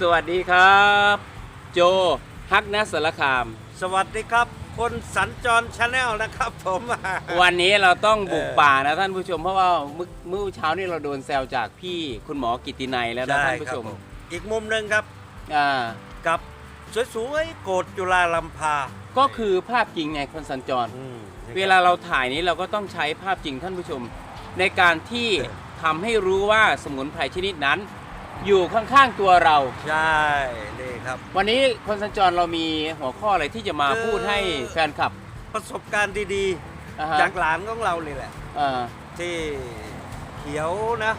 สวัสดีครับ โจฮักนัสารคาม สวัสดีครับ คนสัญจรชาแนลนะครับผม วันนี้เราต้องบุกเออป่านะท่านผู้ชมเพราะว่าเมื่อเมื่อเช้านี้เราโดนแซวจากพี่คุณหมอกิตินัยแล้วนะใช่ท่านผู้ครัชบมผมอีกมุมหนึ่งครับอ่ากับสวยๆโกดจุฬาลำพา ก็คือภาพจริงไงคนสัญจรอืมเวลาเราถ่ายนี้เราก็ต้องใช้ภาพจริงท่านผู้ชม ในการที่เออทำให้รู้ว่าสมุนไพรชนิดนั้น อยู่ข้างๆตัวเรา ใช่นี่ครับ วันนี้คนสัญจรเรามีหัวข้ออะไรที่จะมาคือ พูดให้แฟนคลับประสบการณ์ดีอ่าฮะๆ จากหลานของเรานี่แหละอ่าที่เขียวนะ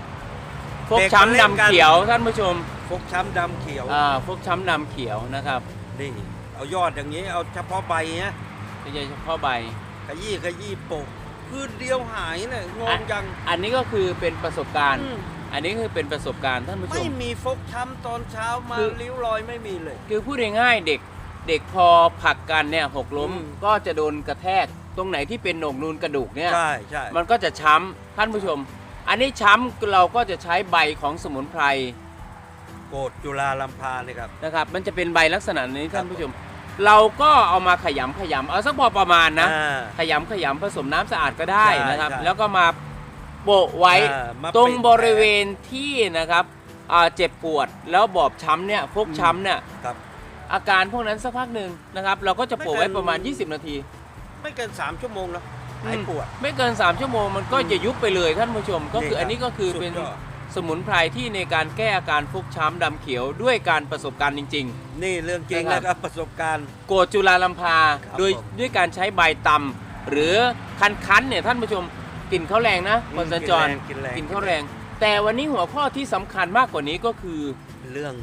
ฟกเด็กช้ำมาเล่นกัน ดำเขียวท่านผู้ชมฟกช้ำดำเขียว อ่าฟกช้ำดำเขียวนะครับนี่ เอายอดอย่างนี้ เอาเฉพาะใบเนี้ยไม่ใช่เฉพาะใบ ขยี้ขยี้โปกพืชเดียวหายเนี่ยงงจัง อันนี้ก็คือเป็นประสบการณ์อืม อันนี้คือเป็นประสบการณ์ท่านผู้ชไม่ม มีฟกช้ำตอนเช้ามาคือ ริ้วรอยไม่มีเลย คือพูดง่ายๆเด็กเด็กพอผลักกันเนี่ยหกล้มอืม ก็จะโดนกระแทกตรงไหนที่เป็นโหนกนูนกระดูกเนี่ย ใช่ใช่มันก็จะช้ำท่านผู้ชม อันนี้ช้ำเราก็จะใช้ใบของสมุนไพรโกดจุฬาลำพาเนี่ยครับ นะครับ มันจะเป็นใบลักษณะนี้ครับ ท่านผู้ชม เราก็เอามาขยำขยำเอาสักพอประมาณนะ อ่า ขยำขยำผสมน้ำสะอาดก็ได้ใช่นะครับ ใช่ แล้วก็มา โปะไว้อ่ามาตรงปิดบริเวณที่นะครับอ่าเจ็บปวดแล้วบอบช้ำเนี่ยฟกช้ำเนี่ยครับ อาการพวกนั้นสักพักหนึ่งนะครับ เราก็จะโปะไว้ไม่เกินประมาณ 20 นาที ไม่เกิน 3 ชั่วโมงเนอะหายอืมปวด ไม่เกิน 3 ชั่วโมงมันก็อืมจะยุบไปเลยท่านผู้ชม ก็คือนี่ครับอันนี้ก็คือสุดเป็นยอด สมุนไพรที่ในการแก้อาการฟกช้ำดำเขียวด้วยการประสบการณ์จริง นี่เรื่องจริงนะครับ นะครับประสบการณ์ ๆ โกดจุลาลัมพาครับโดยผม ด้วยการใช้ใบตำหรือคั้นๆเนี่ยท่านผู้ชม กลิ่นเขาแรงนะคนสัญจรกินแรงกลิ่นเขาแรง แต่วันนี้หัวข้อที่สำคัญมากกว่านี้ก็คือเรื่อง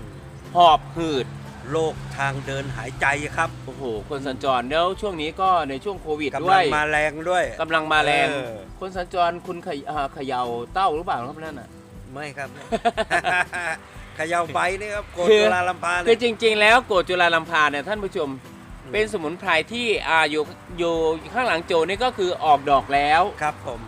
หอบหืด โรคทางเดินหายใจครับโอ้โห คนสัญจรแล้วช่วงนี้ก็ในช่วงโควิดกำด้ลัวงยมาแรงด้วย กำลังมาแรง เออ คนสัญจรคุณเขยอ่าเขย่าเต้าหรือเปล่าครับนั่นน่ะ ไม่ครับ เขย่าใบนี่ครับโกดคือจุฬาลำพาคืเนี่อยจริง ๆ แล้วโกดจุลาลัมพาเนี่ยท่านผู้ชมอืมเป็นสมุนไพรที่อ่าอยู่อยู่ข้างหลังโจนี่ก็คือออกดอกแล้ว ครับผม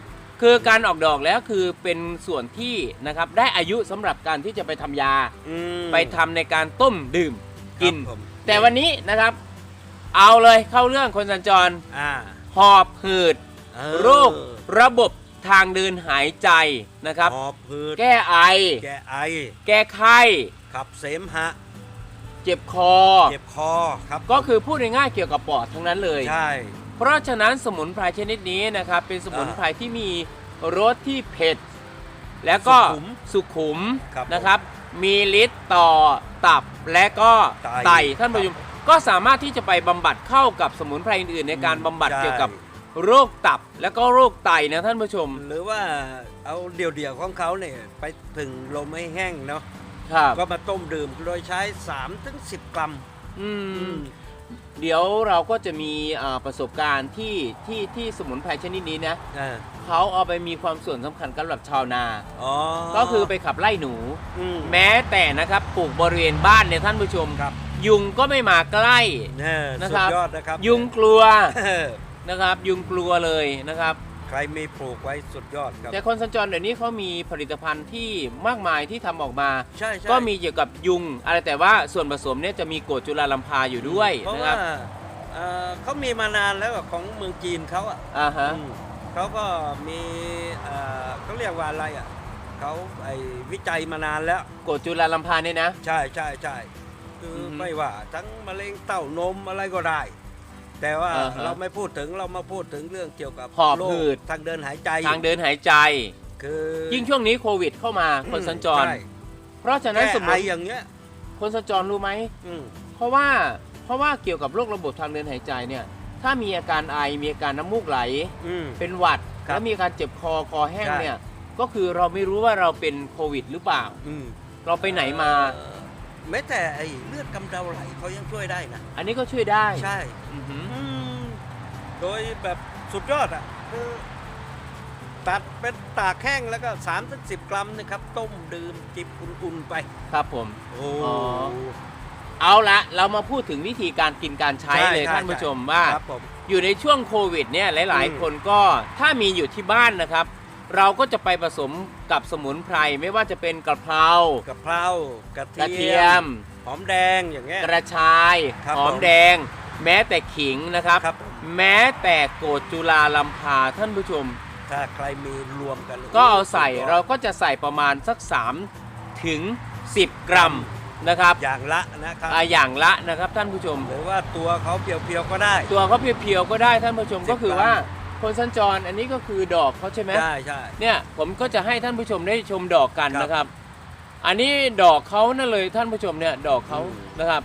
คือการออกดอกแล้วคือเป็นส่วนที่นะครับได้อายุสำหรับการที่จะไปทำยา อืมไปทำในการต้มดื่มกิน ครับผมแต่วันนี้นะครับ เอาเลยเข้าเรื่องคนสัญจร อ่าหอบหืด เออโรคระบบทางเดินหายใจนะครับ หอบพืดแก้ไอ แก้ไอ แก้ไข้ ขับเสมหะ เจ็บคอ เจ็บคอครับก็คือพูดง่ายๆเกี่ยวกับปอดทั้งนั้นเลย ใช่ เพราะฉะนั้นสมุนไพรชนิดนี้นะครับเป็นสมุนไพรที่มีรสที่เผ็ด แล้วก็สุขุมสุขุมครับนะครับ มีฤทธิ์ต่อตับและก็ไตไตท่านผู้ชมก็สามารถที่จะไปบำบัดเข้ากับสมุนไพรอื่นๆ ในการบำบัดใช่เกี่ยวกับโรคตับและก็โรคไตนะท่านผู้ชม หรือว่าเอาเดี่ยวๆของเขาเนี่ยไปถึงลมให้แห้งเนาะครับก็มาต้มดื่มโดยใช้3ถึง10 กรัมอืม เดี๋ยวเราก็จะมีอ่าประสบการณ์ที่ที่ที่สมุนไพรชนิดนี้นะอ่าเขาเอาไปมีความส่วนสำคัญสำหรับชาวนา อ๋อก็คือไปขับไล่หนูมแม้แต่นะครับปลูกบริเวณบ้านเนี่ยท่านผู้ชม ครับ ยุงก็ไม่มาใกล้เนี่ยนะสุครัดบ ยอดนะครับยุงกลัวเออ นะครับ ยุงกลัวเลยนะครับ ใครมีปลูกไว้สุดยอดครับ แต่คนสัญจรเดี๋ยวนี้เขามีผลิตภัณฑ์ที่มากมายที่ทำออกมา ใช่ใช่ก็มีเกี่ยวกับยุง อะไรแต่ว่าส่วนผสมเนี่ยจะมีกรดจุลาลัมพาอยู่ด้วยเพราะนะคว่ารับเอ่อเขามีมานานแล้วอะของเมืองจีนเขาอะอ่าฮะอืมเขาก็มีเอ่อเขาเรียกว่าอะไรอะเขาไอ้วิจัยมานานแล้วกรดจุลาลัมพาเนี่ยนะ ใช่ใช่ใช่คือออฮึไม่ว่าทั้งมะเร็งเต้านมอะไรก็ได้ แต่ว่าอ่าฮะเราไม่พูดถึงเรามาพูดถึงเรื่องเกี่ยวกับหอบโรคหืด ทางเดินหายใจทางเดินหายใจ คือยิ่งช่วงนี้โควิดเข้ามาคนสัญจร ใช่เพราะฉะนั้นแค่สมุไอนอย่างเงี้ยคนสัญจรรู้ไหม อืม เพราะว่าเพราะว่าเกี่ยวกับโรคระบบทางเดินหายใจเนี่ย ถ้ามีอาการไอมีอาการน้ำมูกไหล อืม เป็นหวัด ครับแล้วมีอาการเจ็บคอคอแห้งใช่ เนี่ย ก็คือเราไม่รู้ว่าเราเป็นโควิดหรือเปล่า อืมเราไปไหนมา เอ่อแม้แต่ไอ้เลือดกำเดาไหลเขายังช่วยได้นะอันนี้ก็ช่วยได้ใช่ อือหืออืม โดยแบบสุดยอดอะคือตัดเป็นตากแห้งแล้วก็3ามถึงสิกรัมนะครับ ต้มดื่มจิบอุ่นๆไป ครับผม โอ้ อ๋อ เอาละเรามาพูดถึงวิธีการกินการใช้เลยท่านผู้ชมว่า ครับผม อยู่ในช่วงโควิดเนี่ยหลาย อืม ๆ คนก็ถ้ามีอยู่ที่บ้านนะครับ เราก็จะไปผสมกับสมุนไพรไม่ว่าจะเป็นกระเพรากะเพรากระกระเทีเทียยม ม หอมแดงอย่างเงี้ย กระชาย ครับหอมผมแดง แม้แต่ขิงนะครับ ครับแม้แต่โกดจุลาลำพาท่านผู้ชม ถ้าใครมีรวมกันก็เอาใส่สุดยอดเราก็จะใส่ประมาณสัก 3 ถึง 10 กรัมนะครับอย่างละนะครับ อ่าอย่างละนะครับท่านผู้ชม หรือว่าตัวเขาเพียวๆก็ได้ ตัวเขาเพียวๆก็ได้ท่านผู้ชม10ก็คือกรัม ว่าคนสัญจรอันนี้ก็คือดอกเขาใช่ไหมใช่ใช่ เนี่ยผมก็จะให้ท่านผู้ชมได้ชมดอกกันครับนะครับ อันนี้ดอกเขานั่นเลยท่านผู้ชมเนี่ยดอกเขาอืม นะครับ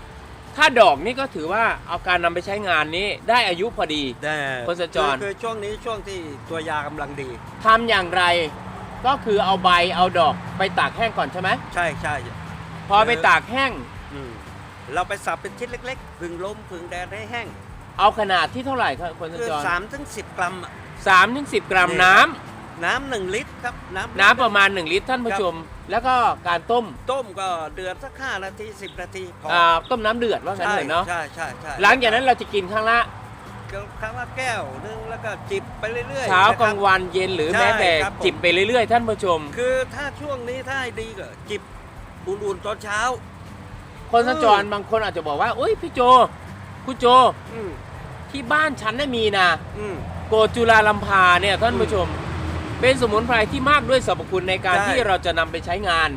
ถ้าดอกนี่ก็ถือว่าเอาการนำไปใช้งานนี้ได้อายุพอดี แต่คนสัญจรคือคือช่วงนี้ช่วงที่ตัวยากำลังดี ทำอย่างไรก็คือเอาใบเอาดอกไปตากแห้งก่อนใช่ไหม ใช่ใช่พอไปตากแห้ง อืมเราไปสับเป็นชิ้นเล็กๆพึ่งลมพึ่งแดดให้แห้ง เอาขนาดที่เท่าไหร่ครับคนสัญคือจรสามถึงสิบกรัมอะ สามถึงสิบกรัมนี่น้ำ น้ำหนึ่งลิตรครับน้ำน้ำประมาณ 1 ลิตรท่านผู้ชม แล้วก็การต้มต้มก็เดือดสักห้านาทีสิบนาทีพออ่าต้มน้ำเดือดว่างั้นใช่เลยเนาะใช่ใช่ใช่หลังจากนั้นเราจะกินครั้งละครั้งละแก้วนึงแล้วก็จิบไปเรื่อยๆเช้านะครับกลางวันเย็นหรือใช่แม้แต่ครับผม จิบไปเรื่อยๆ ท่านผู้ชม คือถ้าช่วงนี้ถ้าให้ดีก็จิบอุ่นๆตอนเช้า คนสัญจรบางคนอาจจะบอกว่าอุ้ยพี่โจคุณโจอืมที่บ้านฉันได้มีนะอืม โกจุลาลัมพาเนี่ยท่านผู้ชม เป็นสมุนไพรที่มากด้วยสรรพคุณในการใช่ ที่เราจะนำไปใช้งาน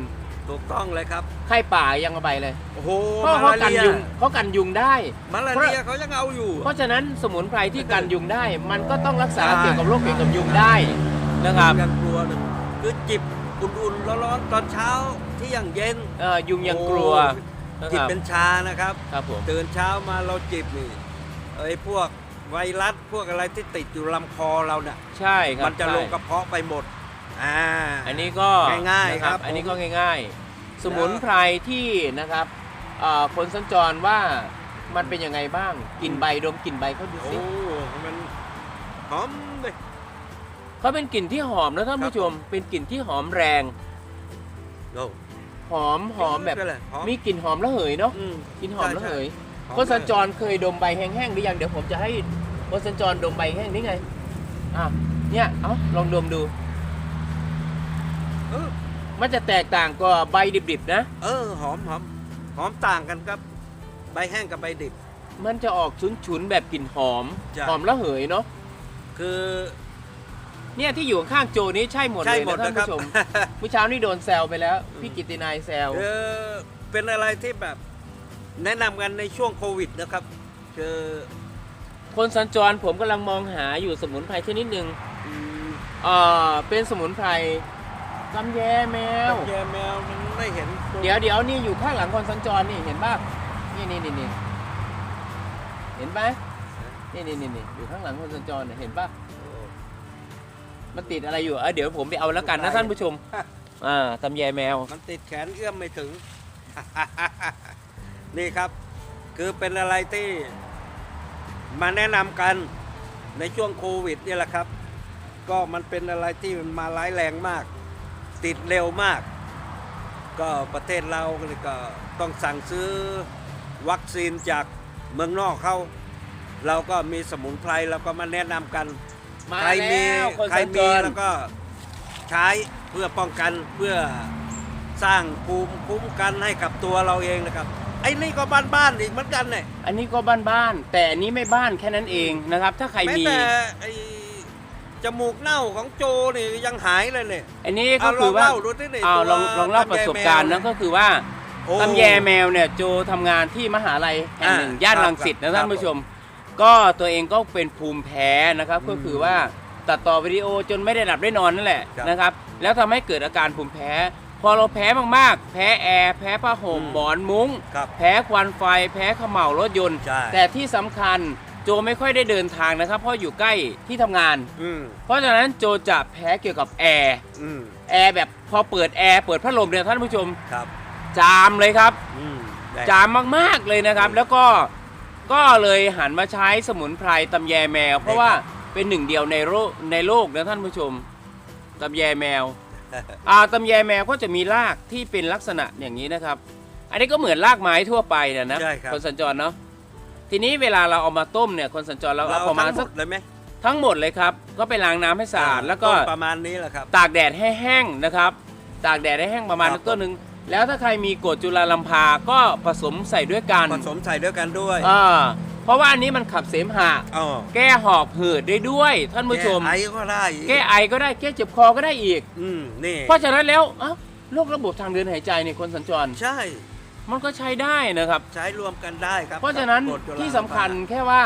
ถูกต้องเลยครับ ไข้ป่ายังเอาไปเลยโอ้โหเพราะเขากันยุงเขากันยุงได้ มาลาเรียเขายังเอาอยู่ เพราะฉะนั้นสมุนไพรที่กันยุงได้ มันก็ต้องรักษาใช่ เกี่ยวกับโรคเกี่ยวกับยุงได้นะครับยังกลัวเลยคือจิบอุ่นๆร้อนๆตอนเช้าที่ยังเย็นเอ่อยุงยังกลัวโอ้นะคจิบรับเป็นชานะครับ ครับผม ตื่นเช้ามาเราจิบนี่ไอ้พวก ไวรัสพวกอะไรที่ติดอยู่ลำคอเราเนี่ยใช่ครับมันจะใช่ลงกระเพาะไปหมดอ่าอันนี้ก็ง่ายๆนะครับผมอันนี้ก็ง่าย ๆ สมุนไพรที่นะครับเอ่อคนสัญจรว่ามันเป็นยังไงบ้างกลิ่นใบดมกลิ่นใบเขาดูโอ้สิมันหอมเลยเขาเป็นกลิ่นที่หอมนะท่านผู้ชมเป็นกลิ่นที่หอมแรงโอ้หอมหอมแบบนั่นหละหอมมีกลิ่นหอมระเหยเนาะอืมกลิ่นหอมระเหยหอม คนสัญจรเคยดมใบแห้งๆหรือยังเดี๋ยวผมจะให้คนสัญจรดมใบแห้งนี่ไงอะเนี่ยเอาลองดมดู เออมันจะแตกต่างกว่าใบดิบๆนะ เออหอมหอมหอมต่างกันครับ ใบแห้งกับใบดิบ มันจะออกฉุนๆแบบกลิ่นหอมจ้ะ หอมระเหยเนาะคือเนี่ยที่อยู่ข้างๆโจนี้ใช่หมดใช่เลยหมดนะท่านนะครับ ผู้ชม เมื่อเช้านี่โดนแซวไปแล้ว พี่กิตตินายแซวคือเป็นอะไรที่แบบ แนะนำกันในช่วงโควิดนะครับคือคนสัญจรผมกำลังมองหาอยู่สมุนไพรชนิดหนึ่งอืมเอ่อเป็นสมุนไพรกำแยแมว แยแมวมันไม่เห็นตัวเดี๋ยวเดี๋ยวนี่อยู่ข้างหลังคนสัญจรนี่เห็นป่ะนี่นี่นี่นี่เห็นป่ะนี่นี่นี่นี่อยู่ข้างหลังคนสัญจรเนี่ยเห็นป่ะมันติดอะไรอยู่เออเดี๋ยวผมไปเอาแล้วกันนะท่านผู้ชมอ่าตำแยแมว มันติดแขนเอื้อมไม่ถึง นี่ครับ คือเป็นอะไรที่มาแนะนำกันในช่วงโควิดนี่แหละครับ ก็มันเป็นอะไรที่มันมาร้ายแรงมาก ติดเร็วมาก ก็ประเทศเราก็ต้องสั่งซื้อวัคซีนจากเมืองนอกเขาเราก็มีสมุนไพรเราก็มาแนะนำกัน มาใครมีแล้วคนใครสัญจมีร แล้วก็ใช้เพื่อป้องกันเพื่อสร้างภูมิคุ้มกันให้กับตัวเราเองนะครับ ไอ้นี่ก็บ้านๆอีกเหมือนกันเนี่ยอันนี้ก็บ้านๆแต่อันนี้ไม่บ้านแค่นั้นเองนะครับ ถ้าใครแม้มี แต่ไอ้จมูกเน่าของโจนี่ยังหายเลยเนี่ย อันนี้ก็เอาลคือองว่าเล่าดูที่นี่เอาตัวลองลองเล่าประสบการณ์นะก็คือว่าโอ้ตำแยแมวเนี่ยโจทำงานที่มหาลัยแห่งหนึ่งอ่าย่านครับรังสิตครันะบท่านผู้ชม ก็ตัวเองก็เป็นภูมิแพ้นะครับ ก็คือว่าตัดต่อวิดีโอจนไม่ได้หลับได้นอนนั่นแหละครับ นะครับ แล้วทำให้เกิดอาการภูมิแพ้ พอเราแพ้มากๆ แพ้แอร์ แพ้ผ้าห่มอืมหมอนมุ้ง ครับแพ้ควันไฟ แพ้เขม่ารถยนต์ ใช่ แต่ที่สำคัญโจไม่ค่อยได้เดินทางนะครับ เพราะอยู่ใกล้ที่ทำงาน อืมเพราะฉะนั้นโจจะแพ้เกี่ยวกับแอร์ อืมแอร์แบบพอเปิดแอร์เปิดพัดลมเนี่ยท่านผู้ชมครับจามเลยครับ อืมได้ จามมากๆเลยนะครับ แล้วก็ก็เลยหันมาใช้สมุนไพรตำแยแมว เพราะว่าเป็นหนึ่งเดียวในโลกในโลกนะท่านผู้ชมตำแยแมว อ่าตำแยแมวก็จะมีรากที่เป็นลักษณะอย่างนี้นะครับ อันนี้ก็เหมือนรากไม้ทั่วไปนะนะใช่ครับ คนสัญจรเนาะทีนี้เวลาเราเอามาต้มเนี่ยคนสัญจรเราเราเอาประมาณทั้งหสัมกดเลยไหมทั้งหมดเลยครับ ก็ไปล้างน้ำให้สะอาดแล้วก็ต้นประมาณนี้แหละครับ ตากแดดให้แห้งนะครับ ตากแดดให้แห้งประมาณครับ ต้นหนึ่งแล้วถ้าใครมีกรดจุลาลัมพาก็ผสมใส่ด้วยกันผสมใส่ด้วยกันด้วย อ่า เพราะว่าอันนี้มันขับเสมหะ อ๋อแก้หอบหืดได้ด้วยท่านผู้ชม แก้ไอก็ได้อีแก้ไอก็ได้แก้เจ็บคอก็ได้อีก อืมนี่เพราะฉะนั้นแล้วเอ้าโรคระบบทางเดินหายใจเนี่ยคนสัญจร ใช่ มันก็ใช้ได้นะครับ ใช้รวมกันได้ครับเพราะฉะนั้นกับกรดจุลาที่สำคัญแค่ว่า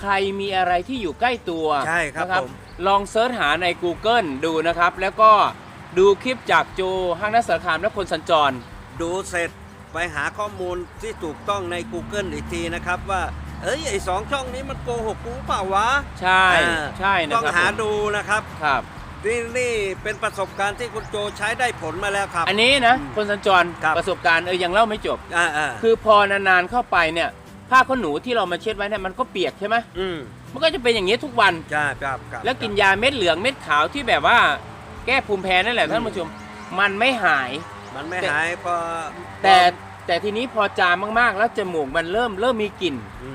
ใครมีอะไรที่อยู่ใกล้ตัวใช่ครับนะผม ลองเซิร์ชหาใน Google ดูนะครับ แล้วก็ดูคลิปจากโจห้างนักสารคามและคนสัญจร ดูเสร็จไปหาข้อมูลที่ถูกต้องใน Google อีกทีนะครับว่า เอ้ยไอสองช่องนี้มันโกหกกูเปล่าวะใช่อ่าใช่นะต้องครับหาผมดูนะครับ ครับ นี่นี่เป็นประสบการณ์ที่คุณโจใช้ได้ผลมาแล้วครับ อันนี้นะอืมคนสัญจรครับ ประสบการณ์เออยังเล่าไม่จบ อ่าอ่าคือพอนานๆเข้าไปเนี่ยผ้าขนหนูที่เรามาเช็ดไว้เนี่ยมันก็เปียกใช่ไหมอืมมันก็จะเป็นอย่างนี้ทุกวัน ใช่ครับครับ แล้วกินยาเม็ดเหลืองเม็ดขาวที่แบบว่า แก้ภูมิแพ้นั่นแหละอืม ท่านผู้ชม มันไม่หาย มันไม่แต่หายพอแต่แต่ทีนี้พอจามมากๆ แล้วจมูกมันเริ่มเริ่มมีกลิ่น อื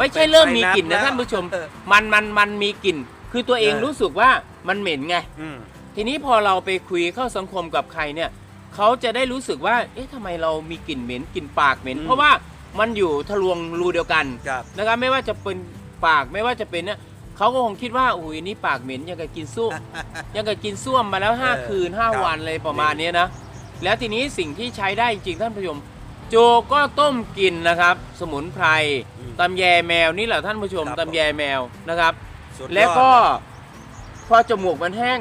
ไม่ใช่เริ่มมีกลิ่นเป็นะไซท่านผู้ชม เออ มันมันมันมีกลิ่น คือตัวเองเออ รู้สึกว่ามันเหม็นไง อืม ทีนี้พอเราไปคุยเข้าสังคมกับใครเนี่ยเขาจะได้รู้สึกว่า เอ๊ะทำไมเรามีกลิ่นเหม็นกลิ่นปากเหม็น อืม เพราะว่ามันอยู่ทะลวงรูเดียวกันครับ นะครับไม่ว่าจะเป็นปากไม่ว่าจะเป็นเนี่ยเขาก็คงคิดว่าอุ้ยนี่ปากเหม็นยังกับกินส้วม ยังกับกินส้วมมาแล้วเออ5คืน ครับ5 วันเลยประมาณเนี้ยนะ แล้วทีนี้สิ่งที่ใช้ได้จริงๆท่านผู้ชม โจก็ต้มกินนะครับ สมุนไพรอืมตำแยแมวนี่แหละท่านผู้ชมครับตำแยแมวนะครับ สุดยอดแล้วก็พอจมูกมันแห้ง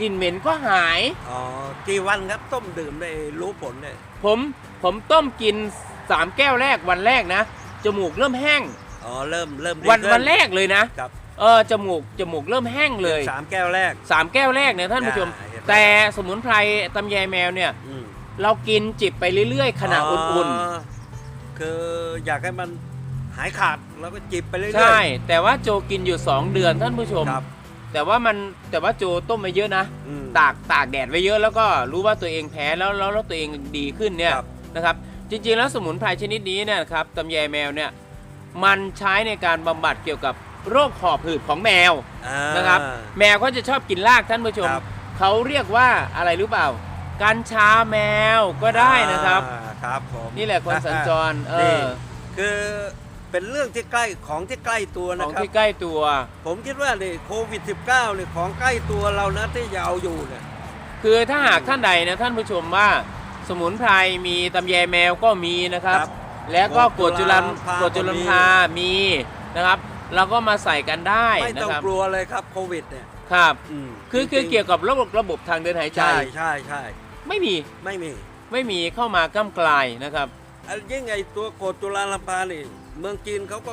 กลิ่นเหม็นก็หาย อ๋อกี่วันครับต้มดื่มได้รู้ผลเลยผมผมต้มกิน3แก้วแรกวันแรกนะจมูกเริ่มแห้ง อ๋อเริ่มเริ่มดีวันขึ้วันแรกเลยนะ ครับเออจมูกจมูกเริ่มแห้งเลยสามแก้วแรก สามแก้วแรกเนี่ยท่านผู้ชม อ่าเห็นไหม แต่สมุนไพรตำแยแมวเนี่ย อืม เรากินจิบไปเรื่อยๆขณะอุ่นคืออยากให้มันหายขาดแล้วก็จิบไปเรื่อยๆ ใช่ แต่ว่าโจกินอยู่ 2 เดือนท่านผู้ชม ครับ แต่ว่ามันแต่ว่าโจต้มไปเยอะนะ อืม ตากตากแดดไว้เยอะแล้วก็รู้ว่าตัวเองแพ้แล้วแล้วแล้วตัวเองดีขึ้นเนี่ยครับ นะครับ จริงๆแล้วสมุนไพรชนิดนี้เนี่ยนะครับตำแยแมวเนี่ยมันใช้ในการบำบัดเกี่ยวกับโรคหอบหืดของแมวอ่า นะครับ แมวเขาจะชอบกินรากท่านผู้ชม ครับ เขาเรียกว่าอะไรรู้เปล่า กัญชาแมวก็ได้นะครับ อ่าครับผมนี่แหละคนสัญจรเอนี่อคือเป็นเรื่องที่ใกล้ของที่ใกล้ตัวขนะองครับ ที่ใกล้ตัว ผมคิดว่านี่โควิด -19 เนี่ยของใกล้ตัวเรานะที่จะเอาอยู่เนี่ย คือถ้าหากท่านใดนะท่านผู้ชมว่าสมุนไพรมีตำแยแมวก็มีนะครับ ครับแล้วก็กรดจุลันกรดจุลากรดจุลันพามีนะครับ เราก็มาใส่กันได้ไม่นะต้องครับกลัวเลยครับโควิดเนี่ยครับมคือคือจริงๆเกี่ยวกับระบบระบบทางเดินหายใจ ใช่ใช่ใช่ ไม่มีไม่มีไม่มีเข้ามาก้ากลายนะครับอันยิ่งไอตัวโกรดจุลาลัมพานี่เมืองจีนเขาก็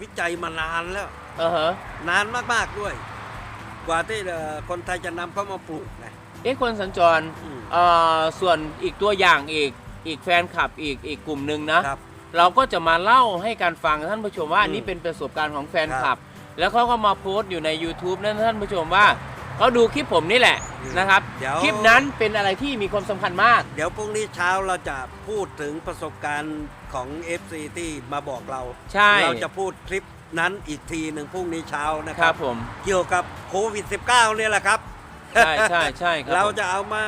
วิจัยมานานแล้วเออฮะนานมากๆด้วย กว่าที่เอ่อคนไทยจะนำเข้ามาปลูกนะเอ๊ะคนสัญจรอืมเอ่อส่วนอีกตัวอย่างอีกอีกแฟนคลับอีกอีกกลุ่มหนึ่งนะครับเราก็จะมาเล่าให้การฟังท่านผู้ชมว่าอืมอันนี้เป็นประสบการณ์ของแฟนคครัลับบแล้วเขาก็มาโพสต์อยู่ใน YouTube นั่นท่านผู้ชมว่า เขาดูคลิปผมนี่แหละอืมนะครับ เดี๋ยว คลิปนั้นเป็นอะไรที่มีความสำคัญมาก เดี๋ยวพรุ่งนี้เช้าเราจะพูดถึงประสบการณ์ของ FC ที่มาบอกเรา ใช่ เราจะพูดคลิปนั้นอีกทีหนึ่งพรุ่งนี้เช้านะคครัรับบผม เกี่ยวกับโควิด -19 เนี่ยแหละครับใช่ใช่ใช่ครับเราผมจะเอามา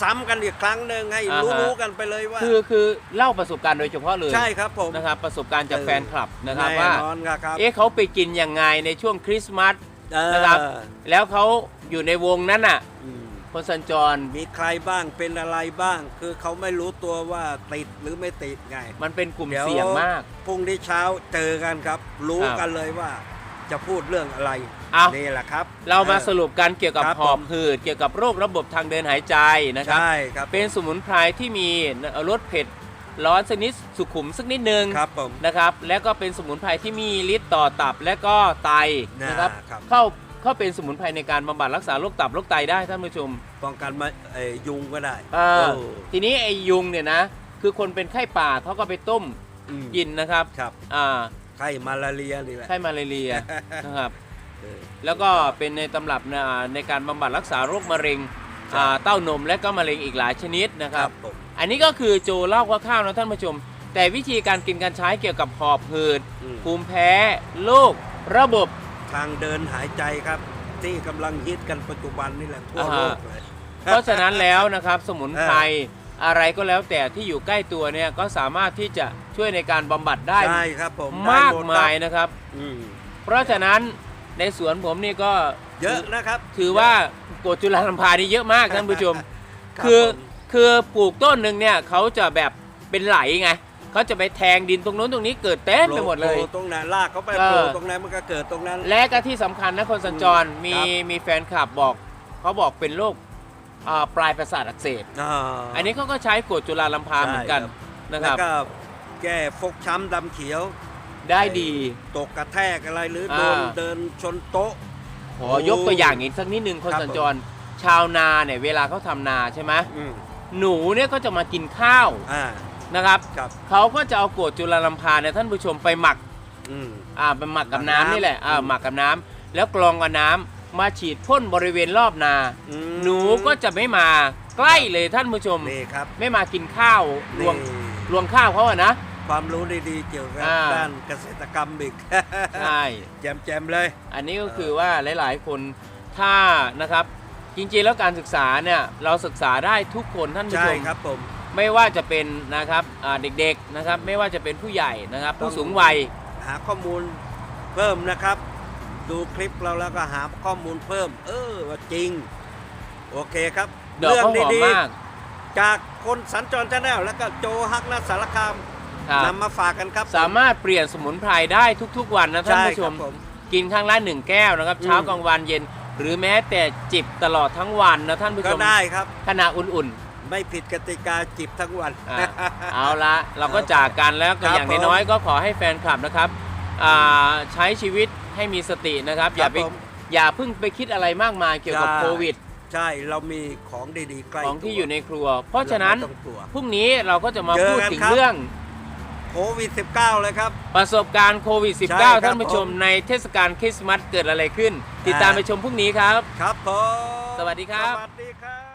ซ้ำกันอีกครั้งหนึ่งให้อ่าฮะ รู้ๆกันไปเลยว่า คือคือเล่าประสบการณ์โดยเฉพาะเลยใช่ครับผมนะครับประสบการณ์จากเออแฟนคลับนะครับแน่ว่านอนครับเอ๊ะเขาไปกินยังไงในช่วงคริสต์มาสเออนะครับแล้วเขา อยู่ในวงนั้นน่ะ อืมคนสัญจรมีใครบ้างเป็นอะไรบ้าง คือเขาไม่รู้ตัวว่าติดหรือไม่ติดไงมันเป็นกลุ่มดี๋วเสี่ยงมาก พรุ่งนี้เช้าเจอกันครับ รู้ครับกันเลยว่าจะพูดเรื่องอะไรเอา นี่แหละครับเรามาออ สรุปกันเกี่ยวกับครับหอบผม หืด เกี่ยวกับโรคระบบทางเดินหายใจนะครับ ใช่ครับเป็นสมุนไพรที่มีรสเผ็ดร้อนสักนิดสุขุมสักนิดนึงครับผม นะครับ และก็เป็นสมุนไพรที่มีฤทธิ์ต่อตับและก็ไตนะครับครับ เข้า เข้าเป็นสมุนไพรในการบำบัดรักษาโรคตับโรคไตได้ท่านผู้ชมป้องกันมาเอ่ยยุงก็ได้อ่าโอ้ทีนี้ไอ้ยุงเนี่ยนะ คือคนเป็นไข้ป่าเขาก็ไปต้มอืมกินนะครับครับอ่าไข้มาลาเรียนี่แหละไข้มาลาเรียนะครับ เออแล้วก็เป็นในตำรับนะในการบำบัดรักษาโรคมะเร็งครับอ่าเต้านมและก็มะเร็งอีกหลายชนิดนะคครัรับ บผมอันนี้ก็คือโจเล่าคร่าวๆนะท่านผู้ชม แต่วิธีการกินการใช้เกี่ยวกับหอบหืด อืมภูมิแพ้โรคระบบ ทางเดินหายใจครับ ที่กำลังฮิตกันปัจจุบันนี่แหละทั่วโลกเลย เพราะฉะนั้นแล้วนะครับสมุนไพรอะไรก็แล้วแต่ที่อยู่ใกล้ตัวเนี่ยก็สามารถที่จะช่วยในการบำบัดได้ใช่ครับผมมากได้หดมายครับนะครับ อืมเพราะฉะนั้นในสวนผมนี่ก็เยอะนะครับถือว่ากรดจุลาลัมพานี่เยอะมากท่านผู้ชมครับคือผม คือปลูกต้นหนึ่งเนี่ยเขาจะแบบเป็นไหลไง เขาจะไปแทงดินตรงนู้นตรงนี้เกิดเต็มไปหมดเลย โผล่ตรงไหนลากเขาไปเออ โผล่ตรงไหนมันก็เกิดตรงนั้น และก็ที่สำคัญนะคนสัญจรมีครับ มีแฟนคลับบอกเขาบอกเป็นโรคอ่าปลายประสาทอักเสบอ่า อันนี้เขาก็ใช้กรดจุลาลัมพาเหมือนกันใช่นะคแล้รัวบก็แก้ฟกช้ำดำเขียว ได้ดี ตกกระแทกอะไรหรือโดอ่านเดินชนโต๊ะ ขอยกตัวอย่างอีกสักนิดนึงคนครับ สัญจรชาวนาเนี่ยเวลาเขาทำนาใช่ไหมอืมหนูเนี่ยก็จะมากินข้าว อ่า นะครับ ครับเขาก็จะเอากรดจุลาลัมพาเนี่ยท่านผู้ชมไปหมักอืม อ่าไปหมักกับหมักน้ำน้ำนี่แหละอ่าอืม หมักกับน้ำแล้วกรองกับน้ำมาฉีดพ่นบริเวณรอบนา อืมหนูก็จะไม่มาใกล้เลยท่านผู้ชม นี่ครับไม่มากินข้าวรวงนี่รวงข้าวเขาอะนะ ความรู้ดีๆเกี่ยวกับอ่า ด้านเกษตรกรรมอีกใช่แจมๆเลย อันนี้ก็คือว่าหลาย ๆ คนถ้านะครับจริงๆแล้วการศึกษาเนี่ยเราศึกษาได้ทุกคนท่านผู้ใช่ชม ครับผม ไม่ว่าจะเป็นนะครับอ่าเด็กๆนะครับ ไม่ว่าจะเป็นผู้ใหญ่นะครับต้องผู้สูงวัย หาข้อมูลเพิ่มนะครับ ดูคลิปเราแล้วก็หาข้อมูลเพิ่ม เออว่าจริง โอเคครับดอกเขาหอมมากๆจากคนสัญจรชาแนลแล้วก็โจฮักนัสสารคามครับนำมาฝากกันครับสามารถเปลี่ยนสมุนไพรได้ทุกๆวันนะท่านใช่ผู้ชครัมบผม กินครั้งละหนึ่งแก้วนะครับเช้าอืมกลางวันเย็น หรือแม้แต่จิบตลอดทั้งวันนะท่านผู้ชก็มได้ครับ ขณะอุ่น ไม่ผิดกติกาจิบทั้งวันๆอ่าเอาละเราก็จากกันแล้วก็ครับอย่างผมน้อยๆก็ขอให้แฟนคลับนะครับอ่าใช้ชีวิตให้มีสตินะครับ อย่าไปครับผมอย่าเพิ่งไปคิดอะไรมากมายเกี่ยวกับใช่ โควิด ใช่เรามีของดีๆใกล้ของที่ตัวอยู่ในครัว เพราะฉะนั้นเไม่ต้องกลัว พรุ่งนี้เราก็จะมาเจอพูดกันถึงครับ เรื่องโควิด 19 เลยครับ ประสบการณ์โควิด ใช่ครับ -19 ท่านผู้ชมผมในเทศกาลคริสต์มาสเกิดอะไรขึ้น ติดตามอ่าไปชมพรุ่งนี้ครับ ครับผมสวัสดีครับ สวัสดีครับ